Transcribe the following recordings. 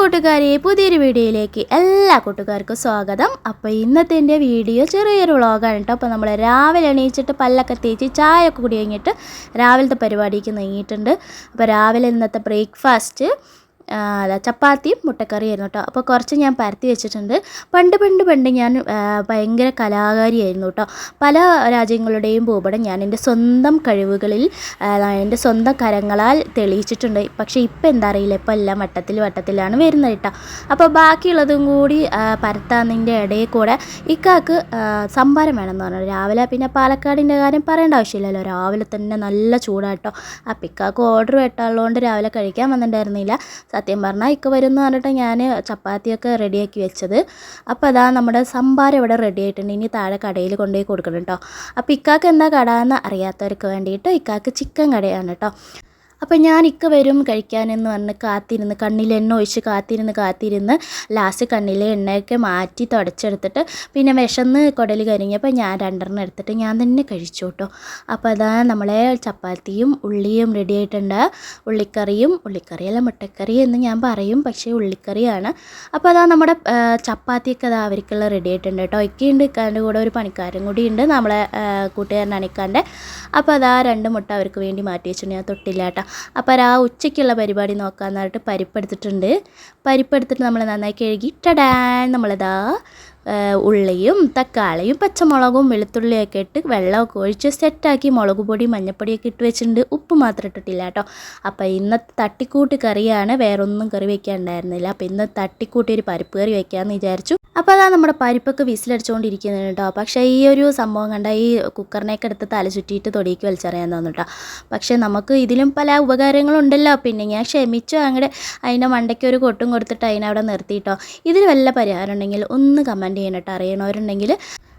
കൂട്ടുകാരെ പുതിയൊരു വീഡിയോയിലേക്ക് എല്ലാ കൂട്ടുകാർക്കും സ്വാഗതം. അപ്പോൾ ഇന്നത്തെ എന്റെ വീഡിയോ ചെറിയൊരു വ്ളോഗാണ് കേട്ടോ. അപ്പോൾ നമ്മൾ രാവിലെ എണീച്ചിട്ട് പല്ലൊക്കെ തേച്ച് ചായ ഒക്കെ കുടി കഴിഞ്ഞിട്ട് രാവിലത്തെ പരിപാടിക്ക് നീങ്ങിയിട്ടുണ്ട്. അപ്പോൾ രാവിലെ ഇന്നത്തെ ബ്രേക്ക്ഫാസ്റ്റ് അല്ല ചപ്പാത്തിയും മുട്ടക്കറിയായിരുന്നു കേട്ടോ. അപ്പോൾ കുറച്ച് ഞാൻ പരത്തി വെച്ചിട്ടുണ്ട്. പണ്ട് പണ്ട് പണ്ട് ഞാൻ ഭയങ്കര കലാകാരിയായിരുന്നു കേട്ടോ. പല രാജ്യങ്ങളുടെയും ഭൂപടം ഞാൻ എന്റെ സ്വന്തം കഴിവുകളിൽ എന്റെ സ്വന്തം കരങ്ങളാൽ തെളിയിച്ചിട്ടുണ്ട്. പക്ഷേ ഇപ്പം എന്താ അറിയില്ല ഇപ്പം എല്ലാം വട്ടത്തിൽ വട്ടത്തിലാണ് വരുന്നത് കേട്ടോ. അപ്പോൾ ബാക്കിയുള്ളതും കൂടി പരത്താന്നതിന്റെ ഇടയിൽ കൂടെ ഇക്കാക്ക് സംഭാരം വേണമെന്ന് പറഞ്ഞു. രാവിലെ പിന്നെ പാലക്കാടിന്റെ കാര്യം പറയേണ്ട ആവശ്യമില്ലല്ലോ. രാവിലെ തന്നെ നല്ല ചൂടാട്ടോ അപ്പം ഇക്കാക്ക് ഓർഡർ വെട്ടാനുള്ളതുകൊണ്ട് രാവിലെ കഴിക്കാൻ വന്നിട്ടുണ്ടായിരുന്നില്ല. സത്യം പറഞ്ഞാൽ ഇക്ക വരുന്ന പറഞ്ഞിട്ട് ഞാൻ ചപ്പാത്തിയൊക്കെ റെഡിയാക്കി വെച്ചത്. അപ്പോൾ അതാ നമ്മുടെ സംഭാരം ഇവിടെ റെഡി ആയിട്ടുണ്ട്. ഇനി താഴെ കടയിൽ കൊണ്ടുപോയി കൊടുക്കണം കേട്ടോ അപ്പോൾ ഇക്കാക്ക് എന്താ കട എന്ന് അറിയാത്തവർക്ക് വേണ്ടിയിട്ട് ഇക്കാക്ക് ചിക്കൻ കടയാണ് കേട്ടോ അപ്പോൾ ഞാൻ ഇക്ക വരും കഴിക്കാനെന്ന് പറഞ്ഞ് കാത്തിരുന്ന് കണ്ണിൽ എണ്ണ ഒഴിച്ച് കാത്തിരുന്ന് കാത്തിരുന്ന് ലാസ്റ്റ് കണ്ണിലെ എണ്ണയൊക്കെ മാറ്റി തുടച്ചെടുത്തിട്ട് പിന്നെ വിശന്ന് കുടൽ കരിഞ്ഞപ്പോൾ ഞാൻ രണ്ടെണ്ണം എടുത്തിട്ട് ഞാൻ തന്നെ കഴിച്ചു കേട്ടോ അപ്പോൾ അതാ നമ്മളെ ചപ്പാത്തിയും ഉള്ളിയും റെഡി ആയിട്ടുണ്ട്. ഉള്ളിക്കറിയും ഉള്ളിക്കറിയല്ല മുട്ടക്കറി എന്ന് ഞാൻ പറയും പക്ഷേ ഉള്ളിക്കറിയാണ്. അപ്പോൾ അതാ നമ്മുടെ ചപ്പാത്തിയൊക്കെ അതാ അവർക്കുള്ള റെഡി ആയിട്ടുണ്ട് കേട്ടോ. ഇക്കയുണ്ട് ഇക്കാന്റെ കൂടെ ഒരു പണിക്കാരൻ കൂടി ഉണ്ട് നമ്മളെ കൂട്ടുകാരൻ അണിക്കാന്റെ അപ്പോൾ അതാ രണ്ട് മുട്ട അവർക്ക് വേണ്ടി മാറ്റി വെച്ചിട്ടുണ്ട്. ഞാൻ തൊട്ടില്ല കേട്ടോ. അപ്പോൾ ആ ഉച്ചയ്ക്കുള്ള പരിപാടി നോക്കാമെന്ന് പറഞ്ഞിട്ട് പരിപ്പെടുത്തിട്ടുണ്ട്. പരിപ്പെടുത്തിട്ട് നമ്മൾ നന്നായി കഴുകി ടടാൻ നമ്മളിതാ ഉള്ളിയും തക്കാളിയും പച്ചമുളകും വെളുത്തുള്ളിയൊക്കെ ഇട്ട് വെള്ളമൊക്കെ ഒഴിച്ച് സെറ്റാക്കി മുളക് പൊടി മഞ്ഞപ്പൊടിയൊക്കെ ഇട്ട് വെച്ചിട്ടുണ്ട്. ഉപ്പ് മാത്രം ഇട്ടിട്ടില്ല കേട്ടോ. അപ്പോൾ ഇന്നത്തെ തട്ടിക്കൂട്ട് കറിയാണ്. വേറൊന്നും കറി കറി വെക്കാനുണ്ടായിരുന്നില്ല അപ്പോൾ ഇന്ന് തട്ടിക്കൂട്ടി ഒരു പരിപ്പ് കറി വെക്കാമെന്ന് വിചാരിച്ചു. അപ്പോൾ അതാ നമ്മുടെ പരിപ്പൊക്കെ വിസിലടിച്ചുകൊണ്ടിരിക്കുന്നത് കേട്ടോ. പക്ഷേ ഈ ഒരു സംഭവം കണ്ട ഈ കുക്കറിനെയൊക്കെ എടുത്ത് തല ചുറ്റിയിട്ട് തൊടിയിക്ക് വലിച്ചറിയാൻ തോന്നും കേട്ടോ. പക്ഷേ നമുക്ക് ഇതിലും പല ഉപകാരങ്ങളുണ്ടല്ലോ. പിന്നെ ഞാൻ ക്ഷമിച്ചു. അങ്ങടെ അതിന്റെ മണ്ടയ്ക്ക് ഒരു കൊട്ടും കൊടുത്തിട്ട് അതിനവിടെ നിർത്തിയിട്ടോ. ഇതിൽ വല്ല പരിഹാരം ഉണ്ടെങ്കിൽ ഒന്ന് കമന്റ് ചെയ്യണം കേട്ടോ. അറിയണവരുണ്ടെങ്കിൽ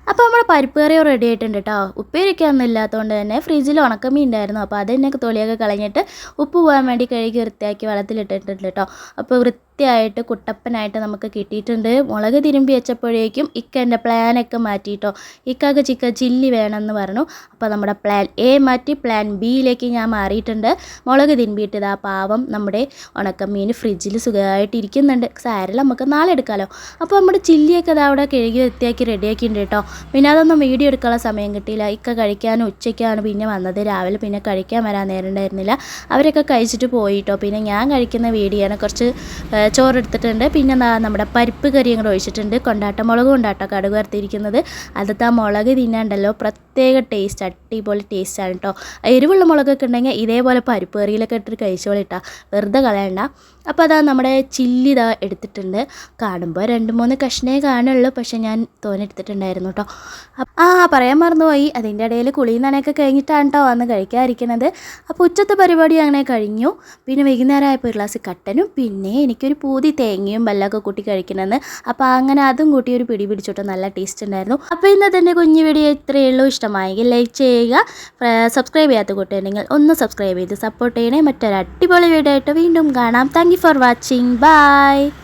അപ്പോൾ നമ്മുടെ പരിപ്പ് കറിയോ റെഡി ആയിട്ടുണ്ട് കേട്ടോ ഉപ്പേരിയൊക്കെ ഒന്നും ഇല്ലാത്തതുകൊണ്ട് തന്നെ ഫ്രിഡ്ജിൽ ഉണക്കമീൻ ഉണ്ടായിരുന്നു അപ്പോൾ അതിനൊക്കെ തൊലിയൊക്കെ കളഞ്ഞിട്ട് ഉപ്പ് പോകാൻ വേണ്ടി കഴുകി വൃത്തിയാക്കി വെള്ളത്തിലിട്ടിട്ടുണ്ട് കേട്ടോ അപ്പോൾ വൃത്തിയായിട്ട് കുട്ടപ്പനായിട്ട് നമുക്ക് കിട്ടിയിട്ടുണ്ട്. മുളക് തിരുമ്പി വെച്ചപ്പോഴേക്കും ഇക്ക എന്റെ പ്ലാനൊക്കെ മാറ്റിയിട്ടോ ഇക്കാക്ക് ചിക്കൻ ചില്ലി വേണമെന്ന് പറഞ്ഞു. അപ്പോൾ നമ്മുടെ പ്ലാൻ എ മാറ്റി പ്ലാൻ ബിയിലേക്ക് ഞാൻ മാറിയിട്ടുണ്ട്. മുളക് തിരുമ്പിയിട്ട് ഇതാ പാവം നമ്മുടെ ഉണക്കമീൻ ഫ്രിഡ്ജിൽ സുഖമായിട്ട് ഇരിക്കുന്നുണ്ട് സാരില്ല നമുക്ക് നാളെ എടുക്കാമല്ലോ അപ്പോൾ നമ്മുടെ ചില്ലിയൊക്കെ ഇതാ അവിടെ കഴുകി വൃത്തിയാക്കി റെഡിയാക്കിയിട്ടുണ്ട് കേട്ടോ പിന്നെ അതൊന്നും വീഡിയോ എടുക്കാനുള്ള സമയം കിട്ടിയില്ല. ഇക്ക കഴിക്കാനും ഉച്ചയ്ക്കാണ് പിന്നെ വന്നത്. രാവിലെ പിന്നെ കഴിക്കാൻ വരാൻ നേരം ഉണ്ടായിരുന്നില്ല. അവരൊക്കെ കഴിച്ചിട്ട് പോയിട്ടോ. പിന്നെ ഞാൻ കഴിക്കുന്ന വീഡിയോ കുറച്ച് ചോറെടുത്തിട്ടുണ്ട്. പിന്നെ നമ്മുടെ പരിപ്പ് കറിയും കൂടെ ഒഴിച്ചിട്ടുണ്ട്. കൊണ്ടാട്ട മുളക് കൊണ്ടാട്ടോ കടുക് വറുത്തിരിക്കുന്നത്. അതത്തെ ആ മുളക് തിന്നാണ്ടല്ലോ. പ്രത്യേക ടേസ്റ്റ് അടിപൊളി ടേസ്റ്റാണ് കേട്ടോ എരിവുള്ള മുളകൊക്കെ ഉണ്ടെങ്കിൽ ഇതേപോലെ പരിപ്പ് കറിയിലൊക്കെ ഇട്ടിട്ട് കഴിച്ചോളിട്ടാ. വെറുതെ കളയണ്ട. അപ്പോൾ അതാ നമ്മുടെ ചില്ലി ഇതാ എടുത്തിട്ടുണ്ട്. കാണുമ്പോൾ രണ്ട് മൂന്ന് കഷ്ണേ കാണുള്ളൂ. പക്ഷേ ഞാൻ തോനെടുത്തിട്ടുണ്ടായിരുന്നു കേട്ടോ അപ്പ- ആ പറയാൻ മറന്നുപോയി. അതിന്റെ ഇടയിൽ കുളി നനയൊക്കെ കഴിഞ്ഞിട്ടാണ് കേട്ടോ വന്ന് കഴിക്കാതിരിക്കുന്നത് അപ്പോൾ ഉച്ചത്തെ പരിപാടി അങ്ങനെ കഴിഞ്ഞു. പിന്നെ വൈകുന്നേരം ആയപ്പോൾ ഒരു ഗ്ലാസ് കട്ടനും പിന്നെ എനിക്കൊരു പൂതി തേങ്ങയും വെല്ലമൊക്കെ കൂട്ടി കഴിക്കണമെന്ന്. അപ്പോൾ അങ്ങനെ അതും കൂട്ടി ഒരു പിടി പിടിച്ചോട്ടോ നല്ല ടേസ്റ്റ് ഉണ്ടായിരുന്നു. അപ്പോൾ ഇന്നത്തെ എന്റെ കുഞ്ഞു വീഡിയോ ഇത്രയേ ഉള്ളൂ. ഇഷ്ടമായെങ്കിൽ ലൈക്ക് ചെയ്യുക. സബ്സ്ക്രൈബ് ചെയ്യാത്ത കൂട്ടുണ്ടെങ്കിൽ ഒന്ന് സബ്സ്ക്രൈബ് ചെയ്ത് സപ്പോർട്ട് ചെയ്യണേ. മറ്റൊരു അടിപൊളി വീഡിയോ ആയിട്ട് വീണ്ടും കാണാം. Thank for watching. ബൈ.